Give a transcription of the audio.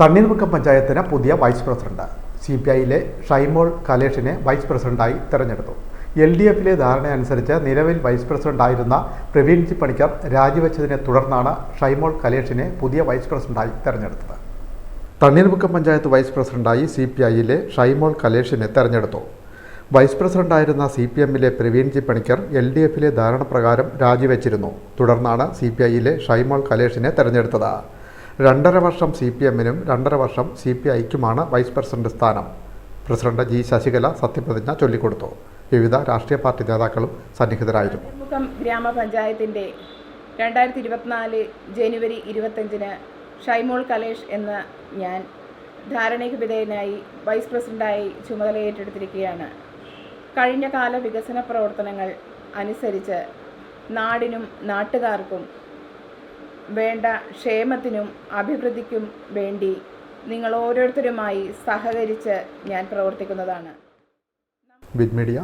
തണ്ണീർമുക്കം പഞ്ചായത്തിന് പുതിയ vice president. C P ഐയിലെ ഷൈമോൾ കലേഷിനെ വൈസ് പ്രസിഡന്റായി തെരഞ്ഞെടുത്തു. എൽ ഡി എഫിലെ ധാരണയനുസരിച്ച് നിലവിൽ വൈസ് പ്രസിഡന്റായിരുന്ന പ്രവീൺ ജി പണിക്കർ രാജിവെച്ചതിനെ തുടർന്നാണ് ഷൈമോൾ കലേഷിനെ പുതിയ വൈസ് പ്രസിഡന്റായി തെരഞ്ഞെടുത്തത്. തണ്ണീർമുക്കം പഞ്ചായത്ത് വൈസ് പ്രസിഡന്റായി സി പി ഐയിലെ ഷൈമോൾ കലേഷിനെ തെരഞ്ഞെടുത്തു. വൈസ് പ്രസിഡന്റായിരുന്ന സി പി എമ്മിലെ Praveen G Panicker L D എഫിലെ ധാരണ പ്രകാരം രാജിവെച്ചിരുന്നു. തുടർന്നാണ് സി പി ഐയിലെ ഷൈമോൾ കലേഷിനെ തെരഞ്ഞെടുത്തത്. രണ്ടര വർഷം സി പി എമ്മിനും രണ്ടര വർഷം സി പി ഐക്കുമാണ് വൈസ് പ്രസിഡന്റ് സ്ഥാനം. പ്രസിഡന്റ് ജി ശശികല സത്യപ്രതിജ്ഞ ചൊല്ലിക്കൊടുത്തു. വിവിധ രാഷ്ട്രീയ പാർട്ടി നേതാക്കളും സന്നിഹിതരായിരുന്നു. മുക്കം ഗ്രാമപഞ്ചായത്തിന്റെ രണ്ടായിരത്തി ഇരുപത്തിനാല് ജനുവരി ഇരുപത്തഞ്ചിന് ഷൈമോൾ കലേഷ് എന്ന ഞാൻ ധാരണയ്ക്ക് വിധേയനായി വൈസ് പ്രസിഡന്റായി ചുമതല ഏറ്റെടുത്തിരിക്കുകയാണ് കഴിഞ്ഞ കാല വികസന പ്രവർത്തനങ്ങൾ അനുസരിച്ച് നാടിനും നാട്ടുകാർക്കും വേണ്ട ക്ഷേമത്തിനും അഭിവൃദ്ധിക്കും വേണ്ടി നിങ്ങൾ ഓരോരുത്തരുമായി സഹകരിച്ച് ഞാൻ പ്രവർത്തിക്കുന്നതാണ്. Big media